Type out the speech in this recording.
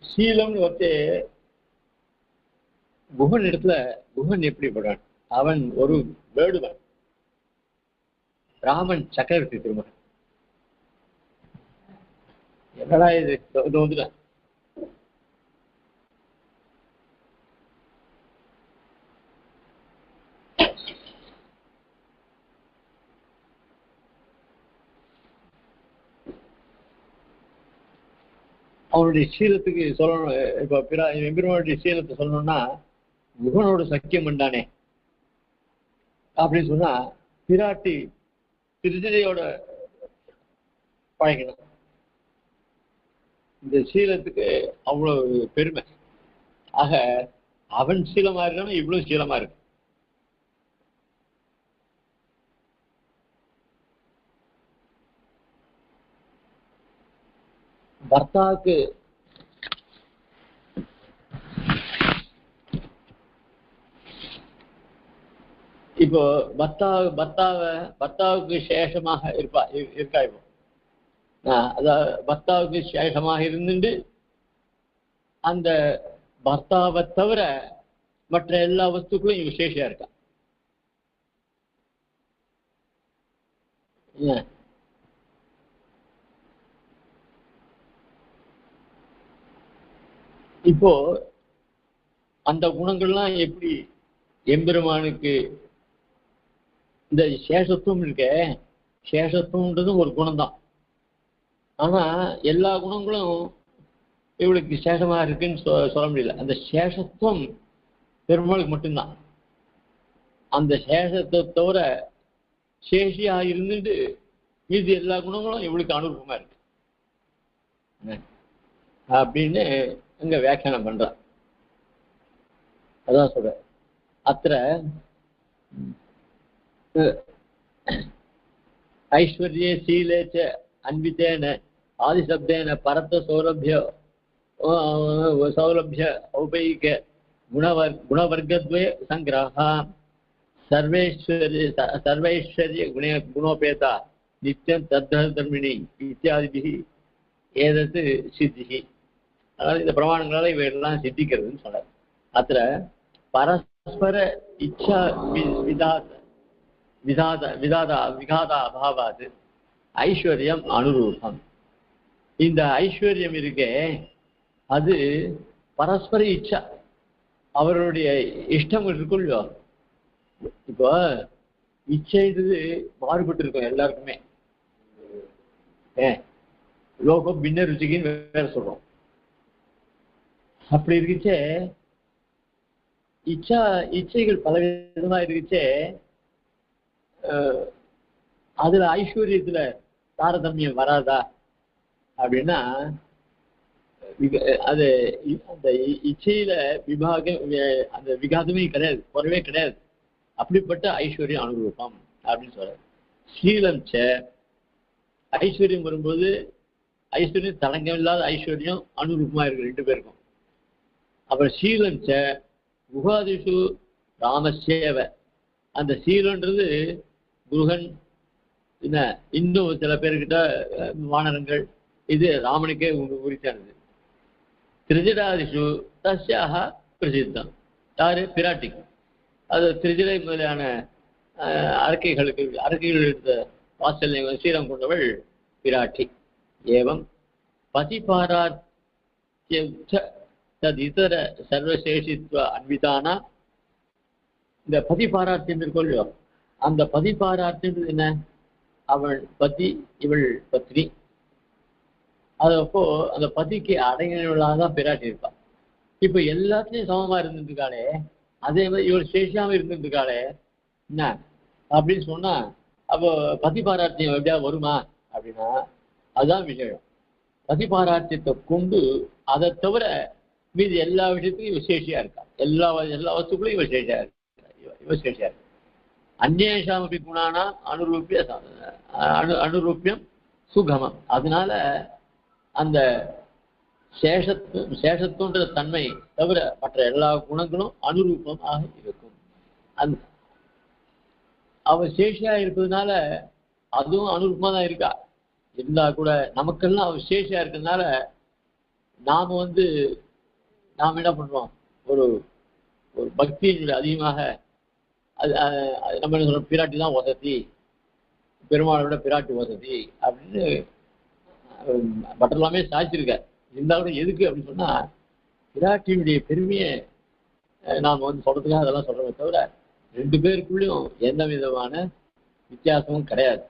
சீலம்னு ஒருத்தே குகன் இடத்துல குகன் எப்படிப்படான் அவன் ஒரு வேடுவன். ராமன் சக்கரவர்த்தி திருமகன். என்னடா இது? இதோ- இதோ வந்துட்டேன் அவனுடைய சீலத்துக்கு சொல்லணும். இப்ப பிறா எம்பெருமானுடைய சீலத்தை சொல்லணும்னா முகனோட சக்கியம் பண்ணானே அப்படின்னு சொன்னா பிராட்டி திருச்சிரையோட பழகினான் இந்த சீலத்துக்கு அவ்வளவு பெருமை. ஆக அவன் சீலமா இருக்கான இவ்வளவு சீலமா இருக்கு. பர்த்தாவுக்கு இப்போ பர்த்தா பர்த்தாவை பர்த்தாவுக்கு சேஷமாக இருப்பா இருக்கா இப்போ? ஆஹ் அதாவது பர்த்தாவுக்கு சேஷமாக இருந்துட்டு அந்த பர்த்தாவை தவிர மற்ற எல்லா வஸ்துக்களும் இவன் சேஷியா இருக்கான் இப்போ அந்த குணங்கள்லாம் எப்படி எம்பெருமானுக்கு இந்த சேஷத்துவம் இருக்க சேஷத்துவம்ன்றதும் ஒரு குணம்தான். ஆனா எல்லா குணங்களும் இவளுக்கு சேஷமா இருக்குன்னு சொ- சொல்ல முடியல. அந்த சேஷத்துவம் பெருமாளுக்கு மட்டும்தான். அந்த சேஷத்தை தவிர சேஷியா இருந்துட்டு மீதி எல்லா குணங்களும் இவளுக்கு அனுபவமா இருக்கு. அப்படின்னு இங்க வியாக்கியானம் பண்றான் அதான் சொல்ற அத்த ஐஸ்வர்யே சீலே ச அன்வித்தேன ஆதிசப்தேன பரத்த சௌரபிய அஹ், சௌலபிய ஔபயிக குணவர் குணவர்க்கத்வய சங்கிரஹ சர்வேஸ்வரிய ச- சர்வைஸ்வர்ய குணே குணோபேதா நித்தியம் தத்தர்மிணி அதனால அதாவது இந்த பிரமாணங்களால இவையெல்லாம் சித்திக்கிறதுன்னு சொன்னார். அத்த பரஸ்பர இச்சா வி- விதாத விதாத விதாதா விகாதா அபாவாது. ஐஸ்வர்யம் அனுரூபம். இந்த ஐஸ்வர்யம் இருக்கே அது பரஸ்பர இச்சா. அவருடைய இஷ்டம் இருக்குள்ளோ இப்போ இச்சைன்றது மாறுபட்டு இருக்கும் எல்லாருக்குமே. ஏ லோகம் பின்ன ருச்சிக்குன்னு வேற சொல்றோம். அப்படி இருக்குச்சே. இச்சா இச்சைகள் பல விதமா இருக்குச்சே. அதுல ஐஸ்வர்யத்துல தாரதமியம் வராதா? அப்படின்னா அது அந்த இச்சையில விபாகம் அந்த விகாதமே கிடையாது குறவே கிடையாது. அப்படிப்பட்ட ஐஸ்வர்யம் அனுபவம் அப்படின்னு சொல்றாரு. சீலம் ச ஐஸ்வர்யம் வரும்போது ஐஸ்வர்யம் தடங்கம் இல்லாத ஐஸ்வர்யம் அனுரூபமா இருக்கு ரெண்டு பேருக்கும். அப்புறம் சீலம் ச குகாதிஷு ராமசேவ. அந்த சீலன்றது குருகன் என்ன இன்னும் சில பேர்கிட்ட வானரங்கள் இது ராமனுக்கே உ- உரித்தானது. திருஜடாதிஷு தஸ்யாக பிரசித்தம். யாரு? பிராட்டிக்கு அது திருஜடை முதலான அஹ், அரக்கைகளுக்கு அரக்கைகள் எடுத்த வாசல் சீரம் கொண்டவள் பிராட்டி. ஏவம் பதிபாராத்தியம் தத் இதர சர்வசேஷித்துவ அன்விதானா இந்த பதிபாராத்தியம் இருக்கும் இல்லையோ அந்த பதிபாராத்தியம் என்ன? அவள் பதி இவள் பத்னி. அது அப்போ அந்த பதிக்கு அடங்கினவளாக தான் பிராட்டி இருப்பான் இப்ப எல்லாத்துலயும் சமமா இருந்திருக்காளே. அதே மாதிரி இவள் சேஷியாம இருந்திருக்காளே. என்ன? அப்படின்னு சொன்னா அப்போ பதிபாராத்தியம் எப்படியா வருமா? அப்படின்னா அதுதான் விஷயம் பதிபாராத்தியத்தை கொண்டு அதை தவிர மீதி எல்லா விஷயத்துலையும் விசேஷியா இருக்கா எல்லா எல்லா வஸ்துக்களையும் விசேஷா சேஷியா இருக்கா இவ- இவ அப்படி குணானா அனுரூபிய அனு அனுரூபியம் சுகமம். அதனால அந்த சேஷத்து சேஷத்துன்ற தன்மை தவிர மற்ற எல்லா குணங்களும் அனுரூபமாக இருக்கும். அந் அவ சேஷியா இருப்பதுனால அதுவும் அனுரூபமா தான் இருக்கா. இருந்தா கூட நமக்கெல்லாம் அவ சேஷியா இருக்கிறதுனால நாம வந்து நாம் என்ன பண்றோம் ஒரு ஒரு பக்தியினுடைய அதிகமாக அது அது நம்ம என்ன சொல்றோம்? பிராட்டி தான் வசதி. பெருமாளை விட பிராட்டி வசதி அப்படின்னு பட்டர்லாமே சாய்ச்சிருக்கார். இருந்தாலும் எதுக்கு அப்படின்னு சொன்னா பிராட்டியுடைய பெருமையை நாம் வந்து சொல்றதுக்காக அதெல்லாம் சொல்றோமே தவிர ரெண்டு பேருக்குள்ளேயும் எந்த விதமான வித்தியாசமும் கிடையாது.